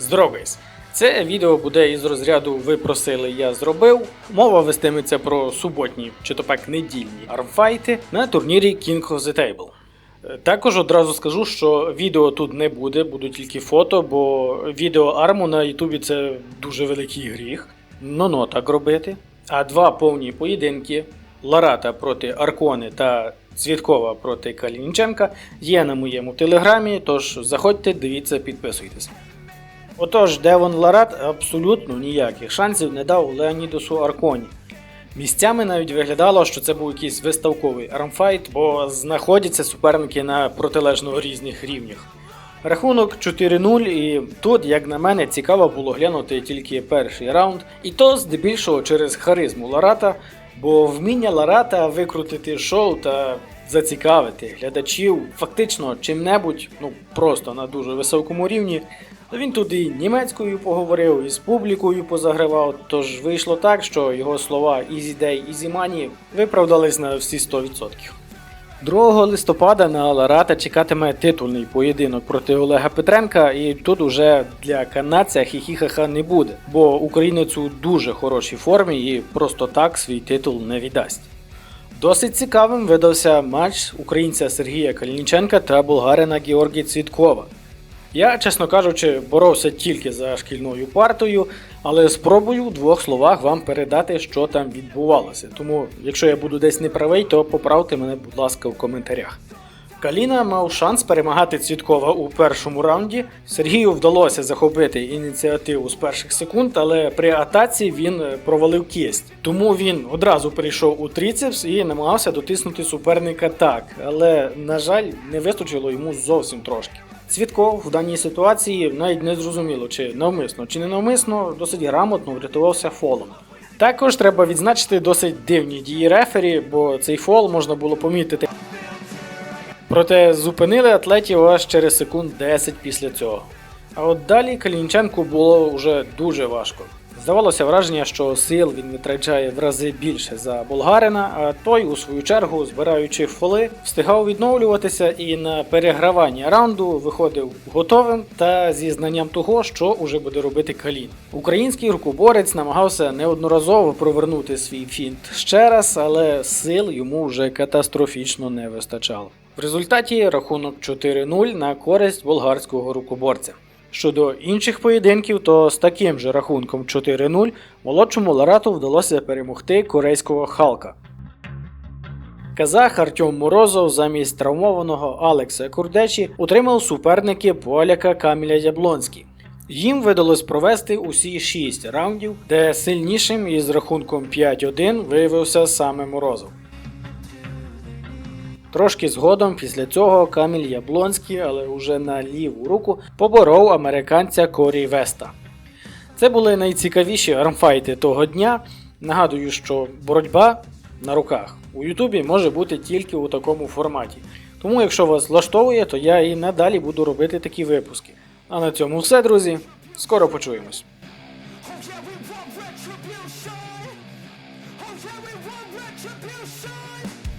Здоровись! Це відео буде із розряду Ви просили, я зробив. Мова вестиметься про суботні чи то пак недільні армфайти на турнірі King of the Table. Е, Також одразу скажу, що відео тут не буде, будуть тільки фото, бо відео арму на Ютубі це дуже великий гріх. Ну-ну так робити. А два повні поєдинки Ларата проти Аркони та Цвіткова проти Калініченка є на моєму телеграмі, тож заходьте, дивіться, підписуйтесь. Отож, Девон Ларат абсолютно ніяких шансів не дав Леонідосу Арконі. Місцями навіть виглядало, що це був якийсь виставковий армфайт, бо знаходяться суперники на протилежно різних рівнях. Рахунок 4-0, і тут, як на мене, цікаво було глянути тільки перший раунд, і то здебільшого через харизму Ларата, бо вміння Ларата викрутити шоу та зацікавити глядачів фактично чим-небудь, ну просто на дуже високому рівні. То він тут і німецькою поговорив, і з публікою позагравав, тож вийшло так, що його слова «Easy Day, Easy Money» виправдались на всі 100%. 2 листопада на Ларата чекатиме титульний поєдинок проти Олега Петренка, і тут уже для канадця хіхіхаха не буде, бо українець у дуже хорошій формі і просто так свій титул не віддасть. Досить цікавим видався матч українця Сергія Калініченка та болгарина Георгія Цвіткова. Я, чесно кажучи, боровся тільки за шкільною партою, але спробую в двох словах вам передати, що там відбувалося. Тому, якщо я буду десь неправий, то поправте мене, будь ласка, в коментарях. Каліна мав шанс перемагати Цвіткова у першому раунді. Сергію вдалося захопити ініціативу з перших секунд, але при атаці він е, провалив кість. Тому він одразу перейшов у тріцепс і намагався дотиснути суперника так, але, на жаль, не вистачило йому зовсім трошки. Цвітков в даній ситуації навіть не зрозуміло, чи навмисно, чи не навмисно, досить грамотно врятувався фолом. Також треба відзначити досить дивні дії рефері, бо цей фол можна було помітити. Проте зупинили атлетів аж через секунд 10 після цього. А от далі Калінченку було вже дуже важко. Здавалося враження, що сил він витрачає в рази більше за болгарина, а той, у свою чергу, збираючи фоли, встигав відновлюватися і на перегравання раунду виходив готовим та зі знанням того, що уже буде робити Калін. Український рукоборець намагався неодноразово провернути свій фінт ще раз, але сил йому вже катастрофічно не вистачало. В результаті рахунок 4-0 на користь болгарського рукоборця. Щодо інших поєдинків, то з таким же рахунком 4-0 молодшому Ларату вдалося перемогти корейського Халка. Казах Артем Морозов замість травмованого Алекса Курдечі утримав суперники поляка Каміля Яблонський. Їм видалось провести усі 6 раундів, де сильнішим із рахунком 5-1 виявився саме Морозов. Трошки згодом після цього Каміль Яблонський, але уже на ліву руку, поборов американця Корі Веста. Це були найцікавіші армфайти того дня. Нагадую, що боротьба на руках у Ютубі може бути тільки у такому форматі. Тому, якщо вас влаштовує, то я і надалі буду робити такі випуски. А на цьому все, друзі. Скоро почуємось. Oh. Oh retribution.